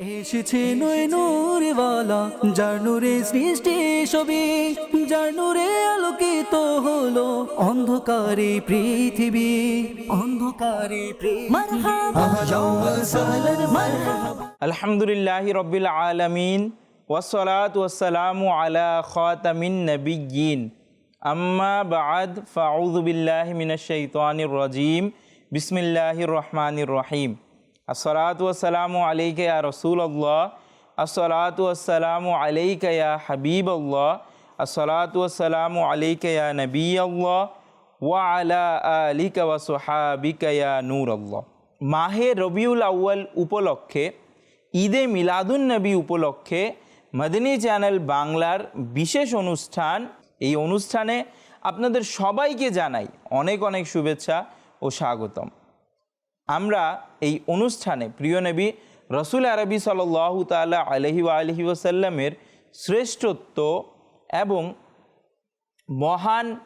এসেছে নয় নূরওয়ালা, যার নূরে সৃষ্টি সবে যার নূরে আলোকিত হলো অন্ধকারে পৃথিবী। অন্ধকারে আলহামদুলিল্লাহ রবিল আলমিন ওসলাত ওসালাম আলা খাতামিন নবিয়িন আম্মা বাদ ফাউদুবিল্লাহ মিনাশাইতানির রাজিম। বিসমিল্লাহির রহমানির রহিম। আসসালাতু ওয়াসসালামু আলাইকা ইয়া রাসূলুল্লাহ। আসসালাতু ওয়াসসালামু আলাইকা ইয়া হাবিবাল্লাহ। আসসালাতু ওয়াসসালামু আলাইকা ইয়া নবিয়াল্লাহ। ওয়া আলা আলিকা ওয়া সুহাবিকা ইয়া নূরাল্লাহ। মাহে রবিউল আউয়াল উপলক্ষে, ঈদে মিলাদুন নবী উপলক্ষে মদিনী চ্যানেল বাংলার বিশেষ অনুষ্ঠান। এই অনুষ্ঠানে আপনাদের সবাইকে জানাই অনেক অনেক শুভেচ্ছা ও স্বাগতম। আমরা এই অনুষ্ঠানে প্রিয় নবী রসুল আরবি সাল্লাহ তালা আলহি আলহি ওসাল্লামের শ্রেষ্ঠত্ব এবং মহান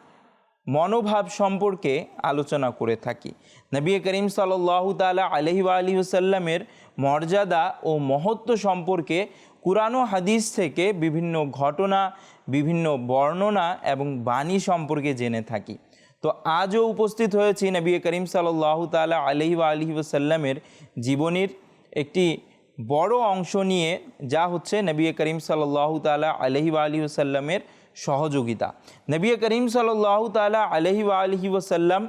মনোভাব সম্পর্কে আলোচনা করে থাকি। নবী করিম সাল্লাহ তালা আলহি আলহি ওসাল্লামের মর্যাদা ও মহত্ব সম্পর্কে কুরআন হাদিস থেকে বিভিন্ন ঘটনা, বিভিন্ন বর্ণনা এবং বাণী সম্পর্কে জেনে থাকি। তো আজও উপস্থিত হয়েছি নবী করিম সাল্লাহ তালা আলহি আলহি ওসাল্লামের জীবনের একটি বড় অংশ নিয়ে, যা হচ্ছে নবী করিম সাল্লাহ তালা আলহি আলহি ওসাল্লামের সহযোগিতা। নবী করিম সাল্লাহ তালা আলহি আলহি ওসাল্লাম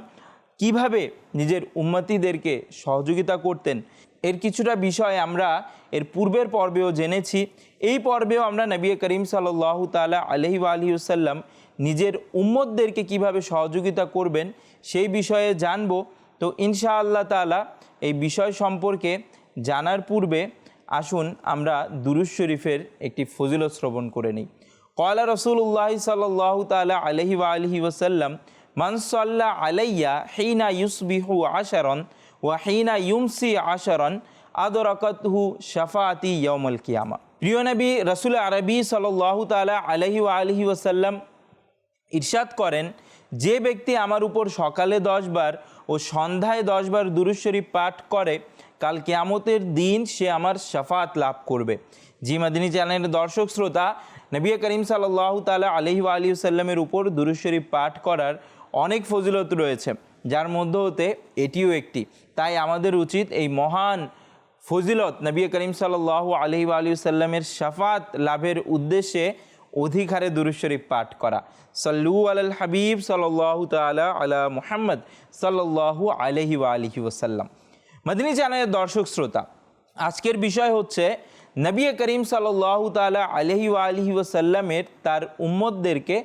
কীভাবে নিজের উম্মতিদেরকে সহযোগিতা করতেন, এর কিছুটা বিষয় আমরা এর পূর্বের পর্বেও জেনেছি। এই পর্বেও আমরা নবী করিম সাল্লাহ তালা আলহি আলহিউসাল্লাম নিজের উম্মতদেরকে কীভাবে সহযোগিতা করবেন সেই বিষয়ে জানব। তো ইনশা আল্লাহ তালা এই বিষয় সম্পর্কে জানার পূর্বে আসুন আমরা দুরুজ শরীফের একটি ফজিলত শ্রবণ করে নিই। কয়লা রসুল্লাহ সাল্লাহ তালা আলহি ওয়া আলহি ওসাল্লাম মানসাল্লাহ আলাইয়া হেইনা ইউসবিহু আশারন ওয়া হেইনা ইউমসি আশারন আদরকতহু শাফাতি ইয়মল কিয়ামা। প্রিয় নবী, রসুল আরবি সাল্লাহ তালা আলহি ওয়া আলহি ওসাল্লাম ইরশাদ করেন, যে ব্যক্তি আমার উপর সকালে দশবার ও সন্ধ্যায় দশবার দুরুশ্বরী পাঠ করে, কাল কেয়ামতের দিন সে আমার শাফাত লাভ করবে। জি মাদিনী চ্যানেলের দর্শক শ্রোতা, নবী করিম সাল্লাহ তালা আলহি আলী সাল্লামের উপর দুরুশ্বরী পাঠ করার অনেক ফজিলত রয়েছে, যার মধ্য হতে এটিও একটি। তাই আমাদের উচিত এই মহান ফজিলত নবী করিম সাল্লাহ আলহি আলী সাল্লামের শাফাত লাভের উদ্দেশ্যে অধিক হারে দুরুশরীফ পাঠ করা। সাল্লু আল হাবিব সাল্লাহ তালা আলা মুহাম্মদ সাল্লাহু আলহি আলহি ওসাল্লাম মদিনী চ্যানেলের দর্শক শ্রোতা, আজকের বিষয় হচ্ছে নবী করিম সাল্লাহ তালা আলহি আলহি ওসাল্লামের তার উম্মদদেরকে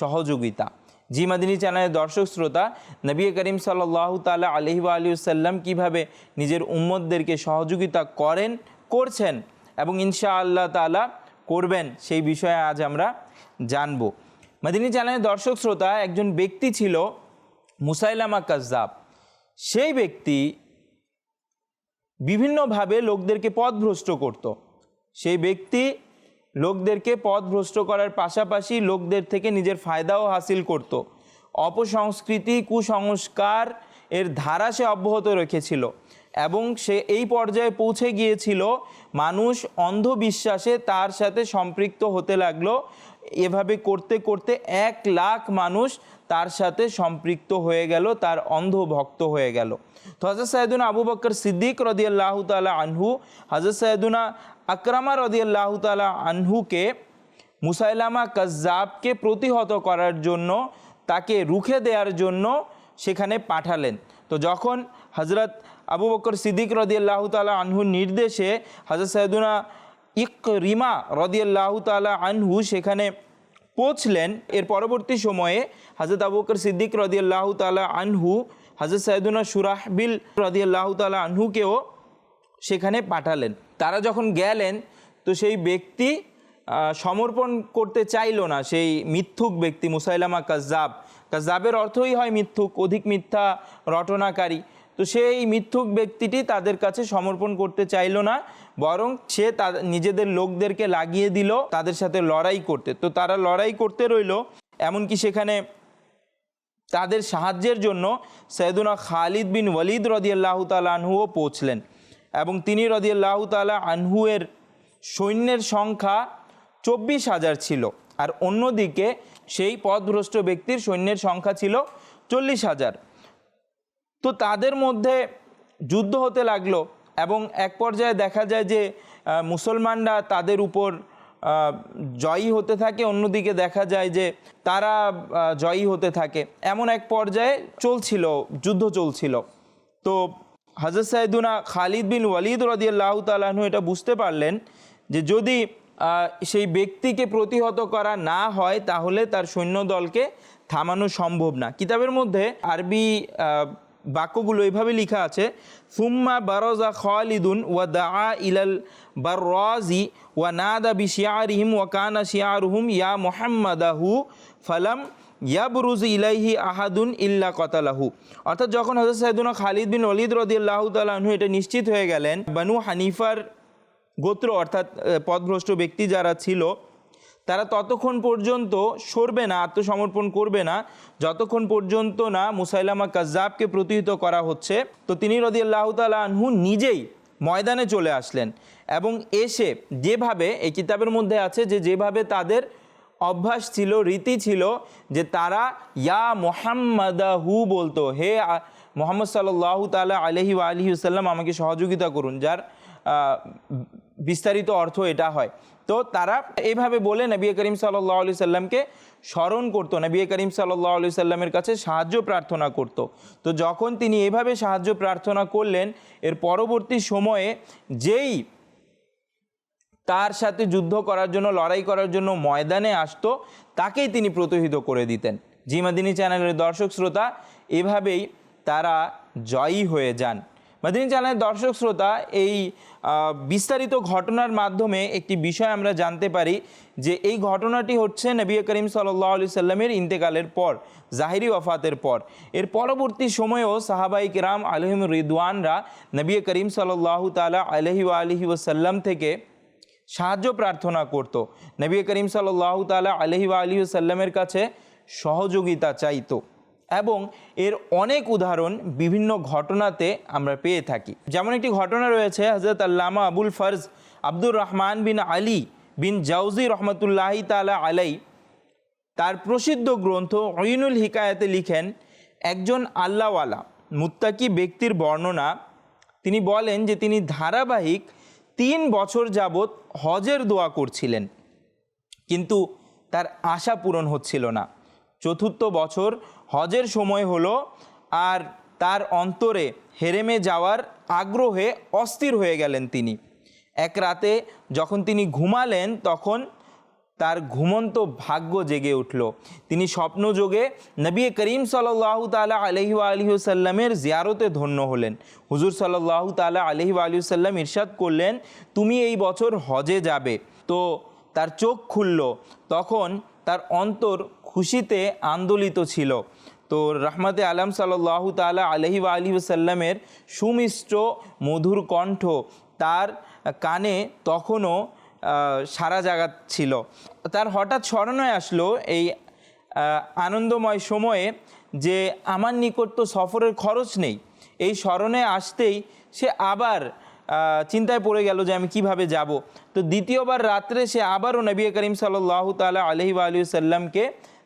সহযোগিতা। জি মাদিনী চ্যানেলের দর্শক শ্রোতা, নবী করিম সাল্লাহ তালা আলহি আলী সাল্লাম কীভাবে নিজের উম্মদদেরকে সহযোগিতা করেন, করছেন এবং ইনশা আল্লাহ তালা করবেন সেই বিষয়ে আজ আমরা জানব। মাদিনী চ্যানেলের দর্শক শ্রোতা, একজন ব্যক্তি ছিল মুসাইলামা কাজ্জাব। সেই ব্যক্তি বিভিন্নভাবে লোকদেরকে পথভ্রষ্ট করত। সেই ব্যক্তি লোকদেরকে পথভ্রষ্ট করার পাশাপাশি লোকদের থেকে নিজের ফায়দাও হাসিল করত। অপসংস্কৃতি, কুসংস্কার এর ধারা সে অব্যাহত রেখেছিল। এবং সে এই পর্যায়ে পৌঁছে গিয়েছিল। মানুষ অন্ধবিশ্বাসে তার সাথে সম্পৃক্ত হতে লাগল। এভাবে করতে করতে এক লাখ মানুষ তার সাথে সম্পৃক্ত হয়ে গেল, তার অন্ধ ভক্ত হয়ে গেল। তো হজরত সাইদুনা আবু বক্কর সিদ্দিক রদিয়াল্লাহ তালা আনহু হজরত সাইদুনা আকরামা রদিয়াল্লাহ তালা আনহুকে মুসাইলামা কাজ্জাবকে প্রতিহত করার জন্য, তাকে রুখে দেওয়ার জন্য সেখানে পাঠালেন। তো যখন হজরত আবু বকর সিদ্দিক রদিয়াল্লাহ তালা আনহুর নির্দেশে হজরত সাইদুনা ইক রিমা রদিয়াল্লাহ তালা আনহু সেখানে পৌঁছলেন। এর পরবর্তী সময়ে হজরত আবু বকর সিদ্দিক রদিয়াল্লাহ তালা আনহু হজরত সাইদুনা সুরাহবিল রদিয়াল্লাহ তালা আনহুকেও সেখানে পাঠালেন। তারা যখন গেলেন, তো সেই ব্যক্তি সমর্পণ করতে চাইলো না। সেই মিথ্যুক ব্যক্তি মুসাইলামা কাজ্জাব। কাজ্জাবের অর্থই হয় মিথ্যুক, অধিক মিথ্যা, রটনাকারী। তো সেই মিথ্যুক ব্যক্তিটি তাদের কাছে সমর্পণ করতে চাইলো না, বরং সে নিজেদের লোকদেরকে লাগিয়ে দিল তাদের সাথে লড়াই করতে। তো তারা লড়াই করতে রইল, এমনকি সেখানে তাদের সাহায্যের জন্য সৈয়দুনা খালিদ বিন ওয়ালিদ রদিয়াল্লাহ তালাহুও পৌঁছলেন এবং তিনি রদিয়াল্লাহ তালা আনহুয়ের সৈন্যের সংখ্যা চব্বিশ হাজার ছিল আর অন্যদিকে সেই পথভ্রষ্ট ব্যক্তির সৈন্যের সংখ্যা ছিল চল্লিশ হাজার। তো তাদের মধ্যে যুদ্ধ হতে লাগল এবং এক পর্যায়ে দেখা যায় যে মুসলমানরা তাদের উপর জয়ী হতে থাকে। অন্যদিকে দেখা যায় যে, তারা জয়ী হতে থাকে। এমন এক পর্যায়ে চলছিল, যুদ্ধ চলছিল। তো হজরত সাইদুনা খালিদ বিন ওয়ালিদ রদিয়াল্লাহ তালাহু এটা বুঝতে পারলেন যে, যদি সেই ব্যক্তিকে প্রতিহত করা না হয়, তাহলে তার সৈন্যদলকে থামানো সম্ভব না। কিতাবের মধ্যে আরবি বাক্যগুলো এইভাবে লেখা আছে, সুম্মা বারজা খালিদুন ওয়া দা ইলাল বাররাজি ওয়া নাদা বি ওয়া কানা শিয়ারুহুম ইয়া মুহাম্মাদাহু ফালাম ইয়াবরুজ ইলাইহি আহাদুন ইল্লা কতালাহু। অর্থাৎ যখন হজরত সাইদুনা খালিদ বিন ওলিদ রদিয়াল্লাহু তাআলাহু এটা নিশ্চিত হয়ে গেলেন, বানু হানিফার গোত্র অর্থাৎ পদভ্রষ্ট ব্যক্তি যারা ছিল তারা ততক্ষণ পর্যন্ত সরবে না, আত্মসমর্পণ করবে না। যতক্ষণ পর্যন্ত না মুসাইলামা কাজ্জাবকে প্রতিহিত করা হচ্ছে, তো তিনি রদি আল্লাহ তালা আনহু নিজেই ময়দানে চলে আসলেন এবং এসে যেভাবে, এই কিতাবের মধ্যে আছে যে যেভাবে তাদের অভ্যাস ছিল, রীতি ছিল যে তারা ইয়া মোহাম্মদাহু বলতো, হে মোহাম্মদ সাল্লাহ তালা আলহি আলহি সাল্লাম আমাকে সহযোগিতা করুন। যার বিস্তারিত অর্থ এটা হয়। তো তারা এইভাবে বলে নবী করিম সাল্লাহ আলি সাল্লামকে স্মরণ করতো। নবী করিম সাল্লাহ আলি সাল্লামের কাছে সাহায্য প্রার্থনা করত। তো যখন তিনি এভাবে সাহায্য প্রার্থনা করলেন, এর পরবর্তী সময়ে যেই তার সাথে যুদ্ধ করার জন্য, লড়াই করার জন্য ময়দানে আসতো, তাকেই তিনি প্রতিহিত করে দিতেন। জিমাদিনী চ্যানেলের দর্শক শ্রোতা, এভাবেই তারা জয়ী হয়ে যান। মাদিনী চ্যানেলের দর্শক শ্রোতা, এই বিস্তারিত ঘটনার মাধ্যমে একটি বিষয় আমরা জানতে পারি যে এই ঘটনাটি হচ্ছে নবী করিম সাল্লাহ আলি সাল্লামের ইন্তেকালের পর, জাহিরি ওফাতের পর। এর পরবর্তী সময়েও সাহাবাই কিরাম আলহিম রিদওয়ানরা নবী করিম সাল্লাহ তালা আলহি আলহি ওসাল্লাম থেকে সাহায্য প্রার্থনা করত। নবী করিম সাল্লাহ তালা আলহি আলী সাল্লামের কাছে সহযোগিতা চাইতো। এবং এর অনেক উদাহরণ বিভিন্ন ঘটনাতে আমরা পেয়ে থাকি। যেমন একটি ঘটনা রয়েছে হজরত আল্লামা আবুল ফরজ আব্দুর রহমান বিন আলী বিন জাউজি রহমতুল্লাহি তালা আলাই তার প্রসিদ্ধ গ্রন্থ অইনুল হিকায়াতে লিখেন, একজন আল্লাহওয়ালা, মুত্তাকি ব্যক্তির বর্ণনা, তিনি বলেন যে তিনি ধারাবাহিক তিন বছর যাবৎ হজের দোয়া করছিলেন, কিন্তু তার আশা পূরণ হচ্ছিল না। চতুর্থ বছর হজের সময় হলো আর তার অন্তরে হেরেমে যাওয়ার আগ্রহে অস্থির হয়ে গেলেন তিনি। এক রাতে যখন তিনি ঘুমালেন, তখন তার ঘুমন্ত ভাগ্য জেগে উঠল। তিনি স্বপ্নযোগে নবী করিম সাল্লাহ তালা আলহি আলহিসাল্লামের জিয়ারতে ধন্য হলেন। হুজুর সাল্লাহ তালা আলহি আলহিসাল্লাম ইরশাদ করলেন, তুমি এই বছর হজে যাবে। তো তার চোখ খুলল। তখন তার অন্তর খুশিতে আন্দোলিত ছিল। তো রহমতে আলম সাল্লাহ তালা আলহি আলহিসাল্লামের সুমিষ্ট মধুর কণ্ঠ তার কানে তখনও সারা জাগাত ছিল। তার হঠাৎ স্মরণে আসলো এই আনন্দময় সময়ে যে আমার নিকট তো সফরের খরচ নেই। এই স্মরণে আসতেই সে আবার চিন্তায় পড়ে গেল যে আমি কীভাবে যাব। তো দ্বিতীয়বার রাত্রে সে আবারও নবী করিম সাল্লাহ তালা আলহি আলু সাল্লামকে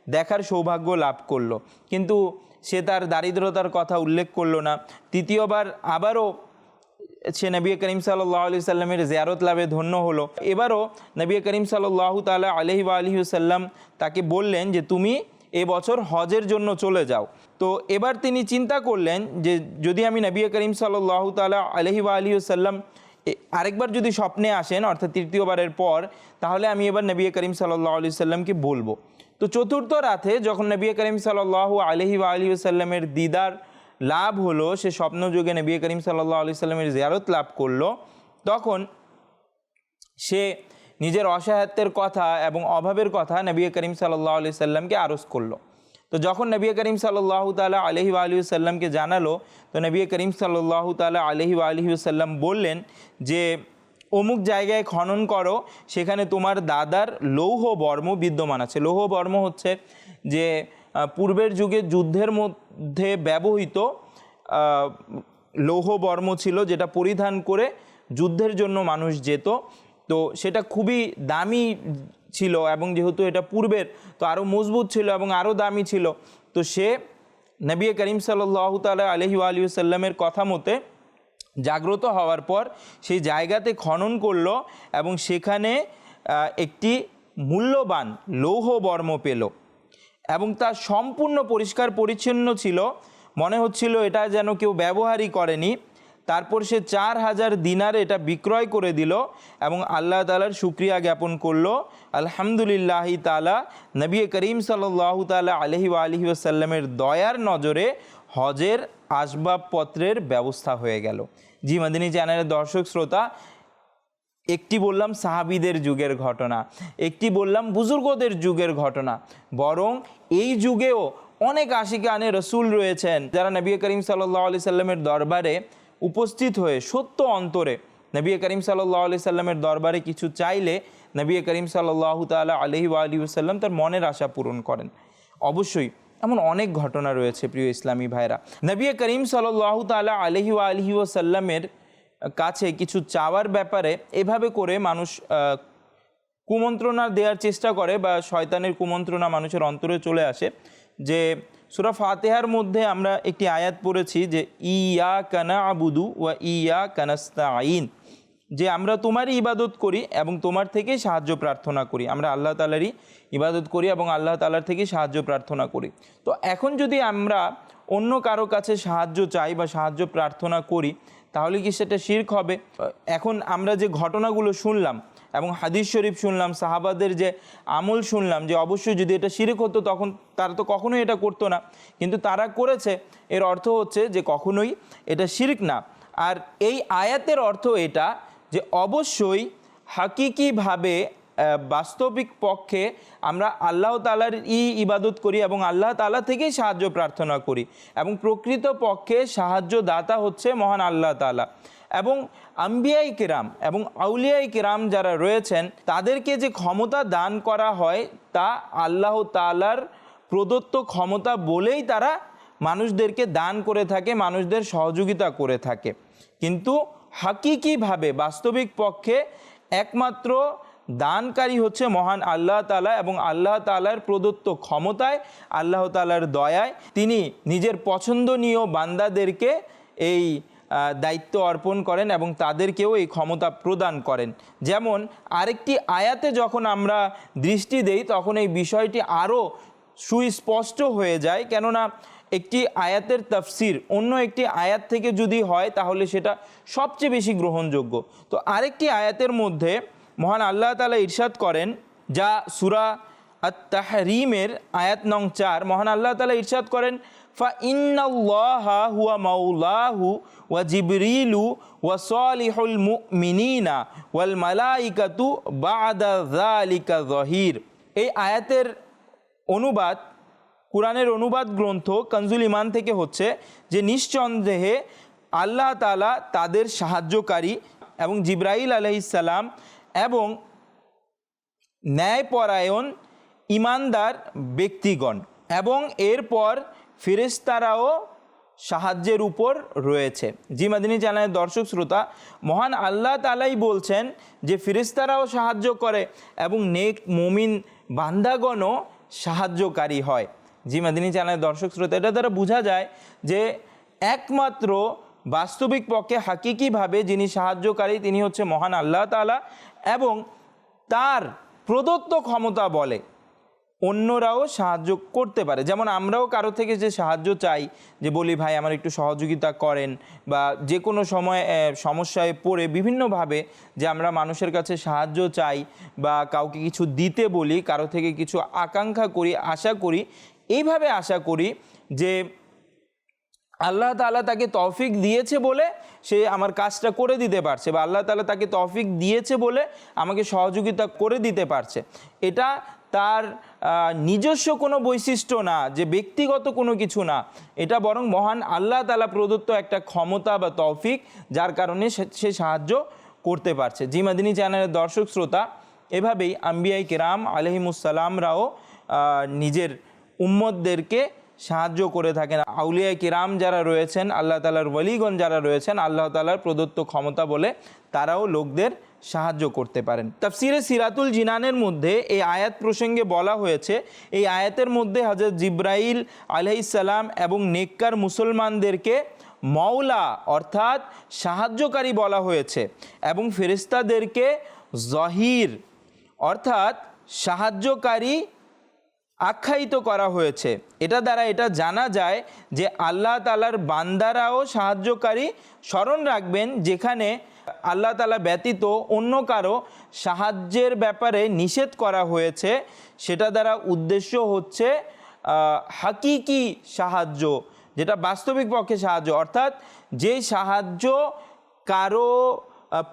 দেখার সৌভাগ্য লাভ করল। কিন্তু সে তার দারিদ্রতার কথা উল্লেখ করল না। তৃতীয়বার আবারও সে নবী করিম সাল্লাহ আলি সাল্লামের জিয়ারত লাভে ধন্য হলো। এবারও নবী করিম সাল্লাহ তালা আলহি আলহি সাল্লাম তাকে বললেন যে, তুমি এবছর হজের জন্য চলে যাও। তো এবার তিনি চিন্তা করলেন যে, যদি আমি নবী করিম সাল্লাহ তালা আলহি আলহি সাল্লাম এ- আরেকবার যদি স্বপ্নে আসেন, অর্থাৎ তৃতীয়বারের পর, তাহলে আমি এবার নবী করিম সাল্লাহ আলি সাল্লামকে বলব। তো চতুর্থ রাতে যখন নবী করিম সাল্লাহ আলহি আলী সাল্লামের দিদার লাভ হলো, সে স্বপ্নযুগে নবী করিম সাল্লাহ আলি সাল্লামের জিয়ারত লাভ করল, তখন সে নিজের অসহায়ত্বের কথা এবং অভাবের কথা নবী করিম সাল্লাহ আলি সাল্লামকে আরজ করল। তো যখন নবী করিম সাল্লাহ তালা আলহি আলী সাল্লামকে জানালো, তো নবী করিম সাল্লাহ তালা আলহি আলহি সাল্লাম বললেন যে অমুক জায়গায় খনন করো, সেখানে তোমার দাদার লৌহ বর্ম বিদ্যমান আছে। লৌহ বর্ম হচ্ছে যে পূর্বের যুগে যুদ্ধের মধ্যে ব্যবহৃত লৌহ বর্ম ছিল যেটা পরিধান করে যুদ্ধের জন্য মানুষ যেত। তো সেটা খুবই দামি ছিল এবং যেহেতু এটা পূর্বের, তো আরও মজবুত ছিল এবং আরও দামি ছিল। তো সে নবী করিম সাল্লাহ তালা আলহি আলী সাল্লামের কথা মতে জাগ্রত হওয়ার পর সেই জায়গাতে খনন করল এবং সেখানে একটি মূল্যবান লৌহ বর্ম পেল এবং তা সম্পূর্ণ পরিষ্কার পরিচ্ছন্ন ছিল। মনে হচ্ছিল এটা যেন কেউ ব্যবহারই করেনি। তারপর সে চার হাজার দিনার এটা বিক্রয় করে দিল এবং আল্লাহ তালার শুক্রিয়া জ্ঞাপন করল। আলহামদুলিল্লাহি তালা নবী করিম সাল্লাহ তালা আলহি আলহি আসাল্লামের দয়ার নজরে হজের আসবাবপত্রের ব্যবস্থা হয়ে গেল। জি মাদিনী চ্যানেলের দর্শক শ্রোতা, একটি বললাম সাহাবিদের যুগের ঘটনা, একটি বললাম বুজুর্গদের যুগের ঘটনা, বরং এই যুগেও অনেক আশিকানে রসুল রয়েছেন যারা নবী করিম সাল্লাহ আলি সাল্লামের দরবারে উপস্থিত হয়ে সত্য অন্তরে, নবী করিম সাল্লাহ আলি সাল্লামের দরবারে কিছু চাইলে নবী করিম সাল্লাহ তালা আলহি আলী সাল্লাম তার মনের আশা পূরণ করেন। অবশ্যই এমন অনেক ঘটনা রয়েছে, প্রিয় ইসলামী ভাইরা। নবী করিম সাল্লাহ তালা আলহি আলহি সাল্লামের কাছে কিছু চাওয়ার ব্যাপারে এভাবে করে মানুষ কুমন্ত্রণা দেওয়ার চেষ্টা করে বা শয়তানের কুমন্ত্রণা মানুষের অন্তরে চলে আসে যে, সুরা ফাতেহার মধ্যে আমরা একটি আয়াত পড়েছি যে, ইয়া কানা আবুদু ওয়া ইয়া কানাস্তাইন যে আমরা তোমারই ইবাদত করি এবং তোমার থেকেই সাহায্য প্রার্থনা করি। আমরা আল্লাহ তালারই ইবাদত করি এবং আল্লাহ তালার থেকেই সাহায্য প্রার্থনা করি। তো এখন যদি আমরা অন্য কারও কাছে সাহায্য চাই বা সাহায্য প্রার্থনা করি, তাহলে কি সেটা শির্ক হবে? এখন আমরা যে ঘটনাগুলো শুনলাম এবং হাদিস শরীফ শুনলাম, সাহাবাদের যে আমল শুনলাম যে অবশ্যই যদি এটা শিরিক হতো তখন তারা তো কখনোই এটা করতো না। কিন্তু তারা করেছে, এর অর্থ হচ্ছে যে কখনোই এটা শিরিক না। আর এই আয়াতের অর্থ এটা যে অবশ্যই হাকিকিভাবে বাস্তবিক পক্ষে আমরা আল্লাহ তালার ই ইবাদত করি এবং আল্লাহ তালা থেকেই সাহায্য প্রার্থনা করি এবং প্রকৃত পক্ষে সাহায্য দাতা হচ্ছে মহান আল্লাহ তালা এবং আম্বিয়াই কেরাম এবং আউলিয়াই কেরাম যারা রয়েছেন, তাদেরকে যে ক্ষমতা দান করা হয়, তা আল্লাহ তালার প্রদত্ত ক্ষমতা বলেই তারা মানুষদেরকে দান করে থাকে, মানুষদের সহযোগিতা করে থাকে। কিন্তু হাকিকিভাবে বাস্তবিক পক্ষে একমাত্র দানকারী হচ্ছে মহান আল্লাহ তালা এবং আল্লাহ তালার প্রদত্ত ক্ষমতায়, আল্লাহ তালার দয়ায় তিনি নিজের পছন্দনীয় বান্দাদেরকে এই দায়িত্ব অর্পণ করেন এবং তাদেরকেও এই ক্ষমতা প্রদান করেন। যেমন আরেকটি আয়াতে যখন আমরা দৃষ্টি দেই তখন এই বিষয়টি আরও সুস্পষ্ট হয়ে যায়। কেননা একটি আয়াতের তাফসির, অন্য একটি আয়াত থেকে যদি হয়, তাহলে সেটা সবচেয়ে বেশি গ্রহণযোগ্য। তো আরেকটি আয়াতের মধ্যে মহান আল্লাহ তালা ইরশাদ করেন, যা সুরা আত তাহরিমের আয়াত নং চার, মহান আল্লাহ তালা ইরশাদ করেন, ফা ইন্নাল্লাহা হুয়া মাউলাহু ওয়া জিবরিলু ওয়া সালিহুল মুমিনিনা ওয়াল মালাইকাতু বাদা যালিকা যহির। এই আয়াতের অনুবাদ কোরআনের অনুবাদ গ্রন্থ কঞ্জুল ইমান থেকে হচ্ছে যে নিঃসন্দেহে আল্লাহ তালা তাদের সাহায্যকারী এবং জিব্রাইল আলহিসাল্লাম এবং ন্যায়পরায়ণ ইমানদার ব্যক্তিগণ এবং এরপর ফেরেশতারাও সাহায্যের উপর রয়েছে। জি মাদিনী চ্যানেলের দর্শক শ্রোতা, মহান আল্লাহ তালাই বলছেন যে ফিরিস্তারাও সাহায্য করে এবং নেক মুমিন বান্দাগণও সাহায্যকারী হয়। জি, মাদিনী চ্যানেলের দর্শক শ্রোতা, এটা দ্বারা বোঝা যায় যে একমাত্র বাস্তবিক পক্ষে হাকিকিভাবে যিনি সাহায্যকারী, তিনি হচ্ছে মহান আল্লাহ তালা এবং তার প্রদত্ত ক্ষমতা বলে অন্যরাও সাহায্য করতে পারে। যেমন আমরাও কারও থেকে যে সাহায্য চাই, যে বলি, ভাই, আমার একটু সহযোগিতা করেন বা যে কোনো সময় সমস্যায় পড়ে বিভিন্নভাবে যে আমরা মানুষের কাছে সাহায্য চাই বা কাউকে কিছু দিতে বলি, কারও থেকে কিছু আকাঙ্ক্ষা করি, আশা করি এইভাবে আশা করি যে আল্লাহ তাআলা তাকে তৌফিক দিয়েছে বলে সে আমার কাজটা করে দিতে পারছে বা আল্লাহ তালা তাকে তৌফিক দিয়েছে বলে আমাকে সহযোগিতা করে দিতে পারছে। এটা তার নিজস্ব কোনো বৈশিষ্ট্য না, যে ব্যক্তিগত কোনো কিছু না। এটা বরং মহান আল্লাহ তালা প্রদত্ত একটা ক্ষমতা বা তৌফিক যার কারণে সে- সাহায্য করতে পারছে। জি মাদিনী চ্যানেলের দর্শক শ্রোতা, এভাবেই আম্বিয়াই কেরাম আলহিমুসালামরাও নিজের উম্মতদেরকে সাহায্য করে থাকেন। আউলিয়া কিরাম যারা রয়েছেন, আল্লাহ তালার ওয়ালিগণ যারা রয়েছেন, আল্লাহ তালার প্রদত্ত ক্ষমতা বলে তারাও লোকদের সাহায্য করতে পারেন। তাফসিরে সিরাতুল জিনানের মধ্যে এই আয়াত প্রসঙ্গে বলা হয়েছে, এই আয়াতের মধ্যে হজরত জিব্রাইল আলহিসাল্লাম এবং নেককার মুসলমানদেরকে মওলা অর্থাৎ সাহায্যকারী বলা হয়েছে এবং ফেরেস্তাদেরকে জহির অর্থাৎ সাহায্যকারী আখ্যায়িত করা হয়েছে। এটা দ্বারা এটা জানা যায় যে আল্লাহ তালার বান্দারাও সাহায্যকারী স্মরণ রাখবেন যেখানে আল্লাহ তালা ব্যতীত অন্য কারও সাহায্যের ব্যাপারে নিষেধ করা হয়েছে। সেটা দ্বারা উদ্দেশ্য হচ্ছে হাকিকি সাহায্য, যেটা বাস্তবিক পক্ষে সাহায্য। অর্থাৎ যে সাহায্য কারও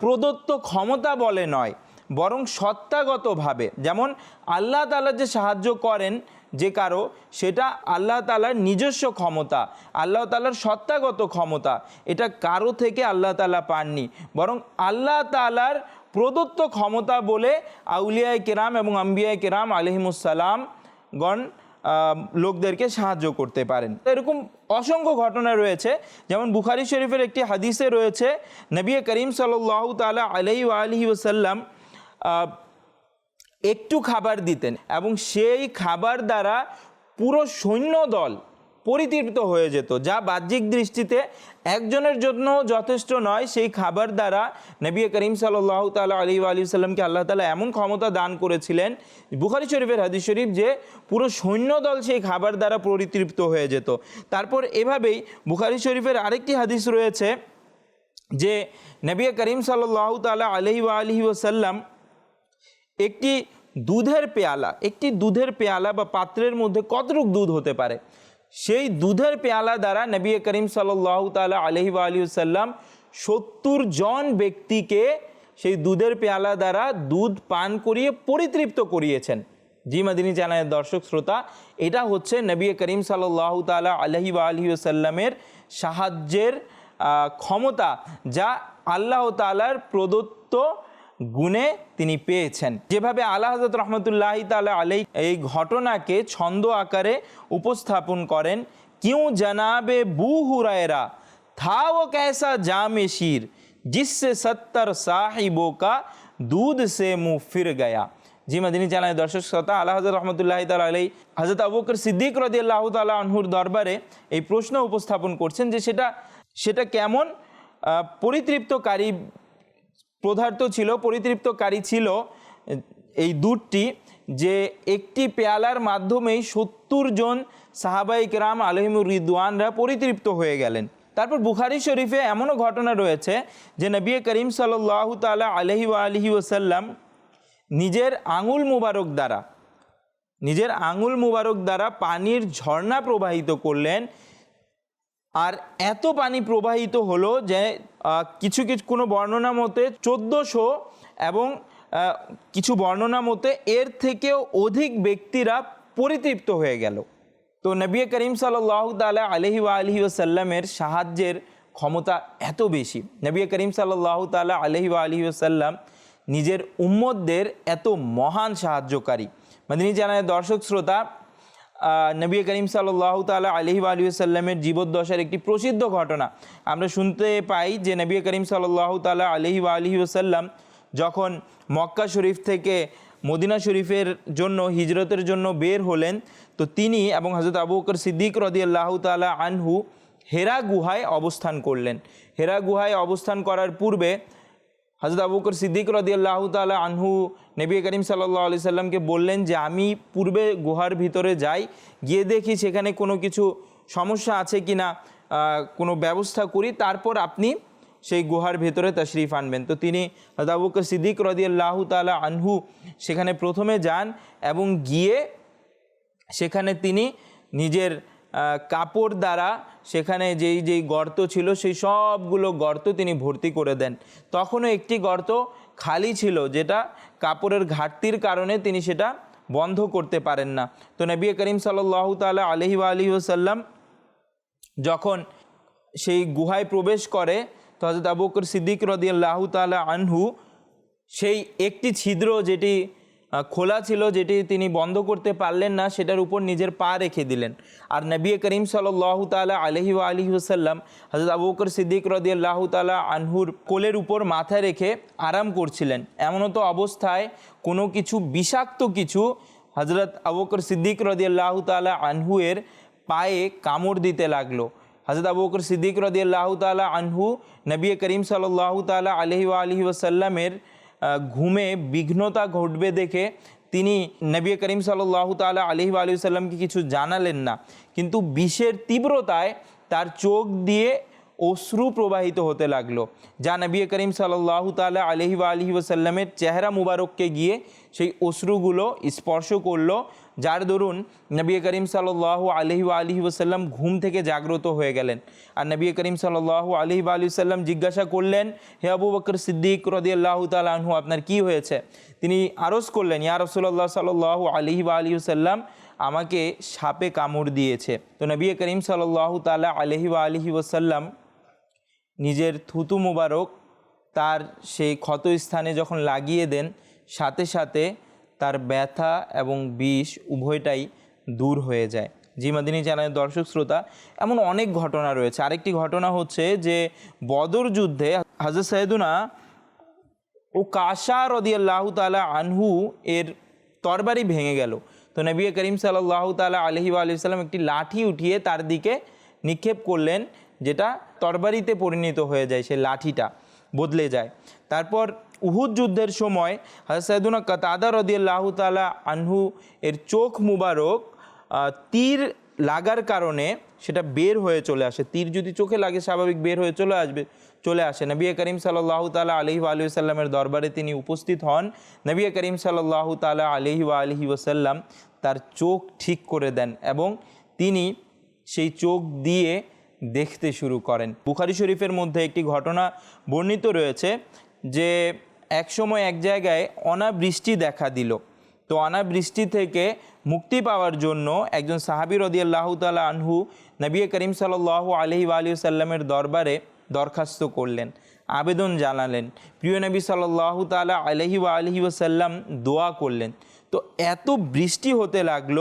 প্রদত্ত ক্ষমতা বলে নয় বরং সত্তাগতভাবে। যেমন আল্লাহ তালা যে সাহায্য করেন যে কারও, সেটা আল্লাহ তালার নিজস্ব ক্ষমতা, আল্লাহ তালার সত্তাগত ক্ষমতা, এটা কারও থেকে আল্লাহ তালা পাননি। বরং আল্লাহ তালার প্রদত্ত ক্ষমতা বলে আউলিয়ায় কেরাম এবং আম্বিয়ায় কেরাম আলহিমুসালাম গণ লোকদেরকে সাহায্য করতে পারেন। এরকম অসংখ্য ঘটনা রয়েছে। যেমন বুখারি শরীফের একটি হাদিসে রয়েছে, নবী করিম সাল্লাহ তালা আলহি আলহি ওসাল্লাম একটু খাবার দিতেন এবং সেই খাবার দ্বারা পুরো সৈন্যদল পরিতৃপ্ত হয়ে যেত, যা বাহ্যিক দৃষ্টিতে একজনের জন্য যথেষ্ট নয়। সেই খাবার দ্বারা নবী করিম সাল্লাহ তালা আলী আলী সাল্লামকে আল্লাহ তালা এমন ক্ষমতা দান করেছিলেন বুখারি শরীফের হাদিস শরীফ যে পুরো সৈন্যদল সেই খাবার দ্বারা পরিতৃপ্ত হয়ে যেত। তারপর এভাবেই বুখারি শরীফের আরেকটি হাদিস রয়েছে যে নবী করিম সাল্লাহ তালা আলহি আলহি ওসাল্লাম একটি দুধের পেয়ালা, একটি দুধের পেয়ালা বা পাত্রের মধ্যে কতটুক দুধ হতে পারে? সেই দুধের পেয়ালা দ্বারা নবী করিম সাল্লাহ তালা আলহি আলী সাল্লাম সত্তর জন ব্যক্তিকে সেই দুধের পেয়ালা দ্বারা দুধ পান করিয়ে পরিতৃপ্ত করিয়েছেন। জি মাদিনী চ্যানেলের দর্শক শ্রোতা, এটা হচ্ছে নবী করিম সাল্লাহ তালা আলহি আলহি সাল্লামের সাহায্যের ক্ষমতা যা আল্লাহ তালার প্রদত্ত গুণে তিনি পেয়েছেন। যেভাবে আল্লাহ হাজরত রহমতুল্লাহ তাল আলাই এই ঘটনাকে ছন্দ আকারে উপস্থাপন করেন, কিউ জানাবে বু হুরায়রা থা ও ক্যাসা জামে শির জিসে সত্তর সাহিব কা দুধ সে মুহ ফির গয়া। জি মাদিনী জানায় দর্শক শ্রোতা, আল্লাহ হাজর রহমতুল্লাহ তাল আলাই হাজরত আবুকর সিদ্দিক রদি আল্লাহ তালা আনহুর দরবারে এই প্রশ্ন উপস্থাপন করছেন যে সেটা সেটা কেমন পরিতৃপ্তকারী পদার্থ ছিল, পরিতৃপ্তকারী ছিল, এই দুধটি যে একটি পেয়ালার মাধ্যমেই সত্তর জন সাহাবাইক রাম আলহিমুর রিদওয়ানরা পরিতৃপ্ত হয়ে গেলেন। তারপর বুখারি শরীফে এমনও ঘটনা রয়েছে যে নবী করিম সাল্লাহ তালা আলহি আলহি ওসাল্লাম নিজের আঙুল মুবারক দ্বারা, নিজের আঙুল মুবারক দ্বারা পানির ঝর্ণা প্রবাহিত করলেন। আর এত পানি প্রবাহিত হলো যে কিছু কিছু, কোনো বর্ণনা মতে চোদ্দোশো এবং কিছু বর্ণনা মতে এর থেকেও অধিক ব্যক্তিরা পরিতৃপ্ত হয়ে গেল। তো নবী করিম সাল্লাহ তালা আলহি আলহি ওসাল্লামের সাহায্যের ক্ষমতা এত বেশি। নবী করিম সাল্লাহ তালা আলহি আলহি ওসাল্লাম নিজের উম্মতদের এত মহান সাহায্যকারী। মাদিনী জানায় দর্শক শ্রোতা নবী করিম সাল্লাহ তালা আলহি আলী সাল্লামের জীবদ্দশার একটি প্রসিদ্ধ ঘটনা। আমরা শুনতে পাই যে নবী করিম সাল্লাহ তালা আলহি আলহি সাল্লাম যখন মক্কা শরীফ থেকে মদিনা শরীফের জন্য, হিজরতের জন্য বের হলেন, তো তিনি এবং হজরত আবু বকর সিদ্দিক রদি আল্লাহ তালা আনহু হেরা গুহায় অবস্থান করলেন। হেরা গুহায় অবস্থান করার পূর্বে হজরত আবু বকর সিদ্দিক রদি আল্লাহ তালা আনহু নবী করিম সাল্লাহ আলি সাল্লামকে বললেন যে, আমি পূর্বে গুহার ভিতরে যাই, গিয়ে দেখি সেখানে কোনো কিছু সমস্যা আছে কি না কোনো ব্যবস্থা করি, তারপর আপনি সেই গুহার ভেতরে তশরিফ আনবেন। তো তিনি হজরত সিদ্দিক রদি আল্লাহ তালা আনহু সেখানে প্রথমে যান এবং গিয়ে সেখানে তিনি নিজের কাপড় দ্বারা সেখানে যেই যেই গর্ত ছিল, সেই সবগুলো গর্ত তিনি ভর্তি করে দেন। তখনও একটি গর্ত খালি ছিল, যেটা কাপড়ের ঘাটতির কারণে তিনি সেটা বন্ধ করতে পারেন না। তো নবী করিম সাল্লাহ তালা আলহি আলহি ওসাল্লাম যখন সেই গুহায় প্রবেশ করে, তো হজরত আবুকর সিদ্দিক রদিয়াল্লাহ তালা আনহু সেই একটি ছিদ্র যেটি খোলা ছিল যেটি তিনি বন্ধ করতে পারলেন না, সেটার উপর নিজের পা রেখে দিলেন। আর নবী করিম সাল্লাহ তালা আলহি আলহি ওসাল্লাম হজরত আবু বকর সিদ্দিক রদিয়াল্লাহ তালা আনহুর কোলের উপর মাথা রেখে আরাম করছিলেন। এমনতো অবস্থায় কোনো কিছু বিষাক্ত কিছু হজরত আবু বকর সিদ্দিক রদিয়াল্লাহ তালা আনহুয়ের পায়ে কামড় দিতে লাগল। হজরত আবু বকর সিদ্দিক রদিয়াল্লাহ তালা আনহু নবী করিম সাল্লাহ তালা আলহি আলহি ওসাল্লামের ঘুমে বিঘ্নতা ঘটবে দেখে তিনি নবী করিম সাল্লাহ তালা আলহি আলু সাল্লামকে কিছু জানালেন না। কিন্তু বিষের তীব্রতায় তার চোখ দিয়ে অশ্রু প্রবাহিত হতে লাগল, যা নবী করিম সাল্লাহ তালা আলহি আলহি ওসাল্লামের চেহারা মুবারককে গিয়ে সেই অশ্রুগুলো স্পর্শ করল যার দরুন নবী করিম সাল্লাহ আলহি আলহি ওসাল্লাম ঘুম থেকে জাগ্রত হয়ে গেলেন। আর নবী করিম সাল্লাহ আলহি আলহি সাল্লাম জিজ্ঞাসা করলেন, হে আবু বকর সিদ্দিক রদিয়াল্লাহ তালহু আপনার কি হয়েছে? তিনি আরজ করলেন, ইয়া রসুল্লাহ সাল্লাহ আলহি আলহি সাল্লাম আমাকে সাপে কামড় দিয়েছে। তো নবী করিম সাল্লাহ তালা আলহি আলহি ওসাল্লাম নিজের থুতু মুবারক তার সেই ক্ষত স্থানে যখন লাগিয়ে দেন, সাথে সাথে তার ব্যথা এবং বিষ উভয়টাই দূর হয়ে যায়। জি মাদিনী চ্যানেলের দর্শক শ্রোতা, এমন অনেক ঘটনা রয়েছে। আরেকটি ঘটনা হচ্ছে যে বদর যুদ্ধে হাজর সাইদুনা ও কাশা রদিয়াল্লাহ তালা আনহু এর তরবারি ভেঙে গেল। তো নবী করিম সাল্লাহ তালা আলহি আলিয়াল্লাম একটি লাঠি উঠিয়ে তার দিকে নিক্ষেপ করলেন, যেটা তরবারিতে পরিণত হয়ে যায় সে লাঠিটা বদলে যায়। তারপর উহুদ যুদ্ধের সময় হাসাদুনা কাতাদা রদিয়াল্লাহ তালা আনহু এর চোখ মুবারক তীর লাগার কারণে সেটা বের হয়ে চলে আসে। তীর যদি চোখে লাগে স্বাভাবিক বের হয়ে চলে আসবে, চলে আসে। নবী করিম সাল্লাহ তালা আলহি আলহি সাল্লামের দরবারে তিনি উপস্থিত হন। নবী করিম সাল্লাহ তালা আলহি আলহি ওসাল্লাম তার চোখ ঠিক করে দেন এবং তিনি সেই চোখ দিয়ে দেখতে শুরু করেন। বুখারি শরীফের মধ্যে একটি ঘটনা বর্ণিত রয়েছে যে একসময় এক জায়গায় অনাবৃষ্টি দেখা দিল। তো অনাবৃষ্টি থেকে মুক্তি পাওয়ার জন্য একজন সাহাবি রদিয়াল্লাহ তালা আনহু নবী করিম সাল্লাহ আলহি আলী সাল্লামের দরবারে দরখাস্ত করলেন, আবেদন জানালেন। প্রিয় নবী সাল্লাহ তালা আলহি আলহি ওসাল্লাম দোয়া করলেন। তো এত বৃষ্টি হতে লাগল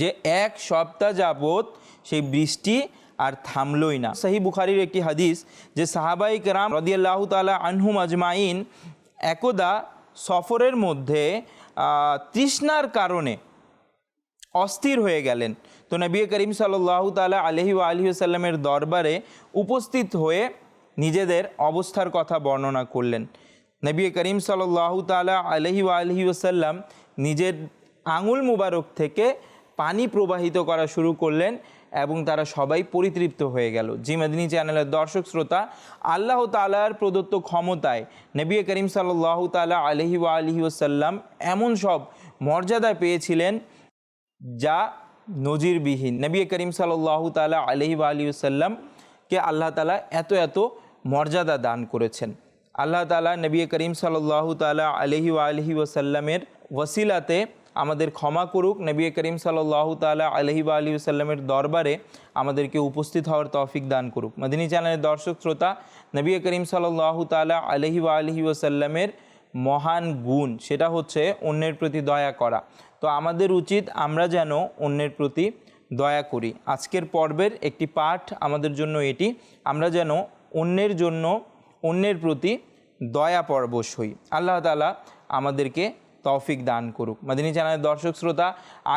যে এক সপ্তাহ যাবৎ সেই বৃষ্টি আর থামলই না। সাহি বুখারির একটি হাদিস যে সাহাবাই কেরাম রদিয়াল্লাহ তালা আনহুম আজমাইন একদা সফরের মধ্যে তৃষ্ণার কারণে অস্থির হয়ে গেলেন। তো নবী করিম সাল্লাহ তালা আলহি আলহি সাল্লামের দরবারে উপস্থিত হয়ে নিজেদের অবস্থার কথা বর্ণনা করলেন। নবী করিম সাল্লাহ তালা আলহি আলহি ওসাল্লাম নিজের আঙুল মুবারক থেকে পানি প্রবাহিত করা শুরু করলেন এবং তারা সবাই পরিতৃপ্ত হয়ে গেল। জি মেদিনী চ্যানেলের দর্শক শ্রোতা, আল্লাহ তালার প্রদত্ত ক্ষমতায় নবী করিম সাল্লাহ তালা আলহি আলহি ওসাল্লাম এমন সব মর্যাদা পেয়েছিলেন যা নজিরবিহীন। নবী করিম সাল্লাহ তালা আলহি আলী ওসাল্লামকে আল্লাহ তালা এত এত মর্যাদা দান করেছেন। আল্লাহ তালা নবী করিম সাল্লাহ তালা আলহি আলহি ওসাল্লামের ওসিলাতে আমাদের ক্ষমা করুক, নবী করিম সাল্লাহ তালা আলহি আলী সাল্লামের দরবারে আমাদেরকে উপস্থিত হওয়ার তৌফিক দান করুক। মদিনী চ্যানেলের দর্শক শ্রোতা, নবী করিম সাল্লাহ তালা আলহি আলহি ওসাল্লামের মহান গুণ, সেটা হচ্ছে অন্যের প্রতি দয়া করা। তো আমাদের উচিত আমরা যেন অন্যের প্রতি দয়া করি। আজকের পর্বের একটি পাঠ আমাদের জন্য এটি, আমরা যেন অন্যের জন্য অন্যের প্রতি দয়া পরবশ হই। আল্লাহ তালা আমাদেরকে তৌফিক দান করুক। মাদিনী চ্যানেলের দর্শক শ্রোতা,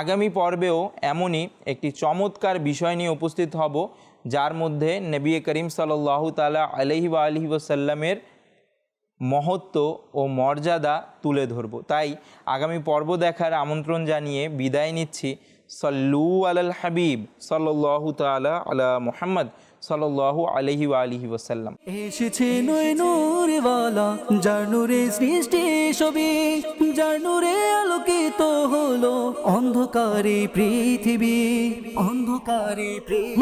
আগামী পর্বেও এমনই একটি চমৎকার বিষয় নিয়ে উপস্থিত হব, যার মধ্যে নবী করিম সাল্লাহ তালা আলহি বা আলহি ওসাল্লামের মহত্ব ও মর্যাদা তুলে ধরব। তাই আগামী পর্ব দেখার আমন্ত্রণ জানিয়ে বিদায় নিচ্ছি। সল্লু আলাল হাবিব সাল্লাল্লাহু তাআলা আলা মুহাম্মদ। সাল্লাল্লাহু আলহি আলিহি ওসাল্লাম এসেছে নয় নূরওয়ালা যার নূরে সৃষ্টি সবে যার নূরে আলোকিত হলো অন্ধকারে পৃথিবী। অন্ধকারে পৃথিবী।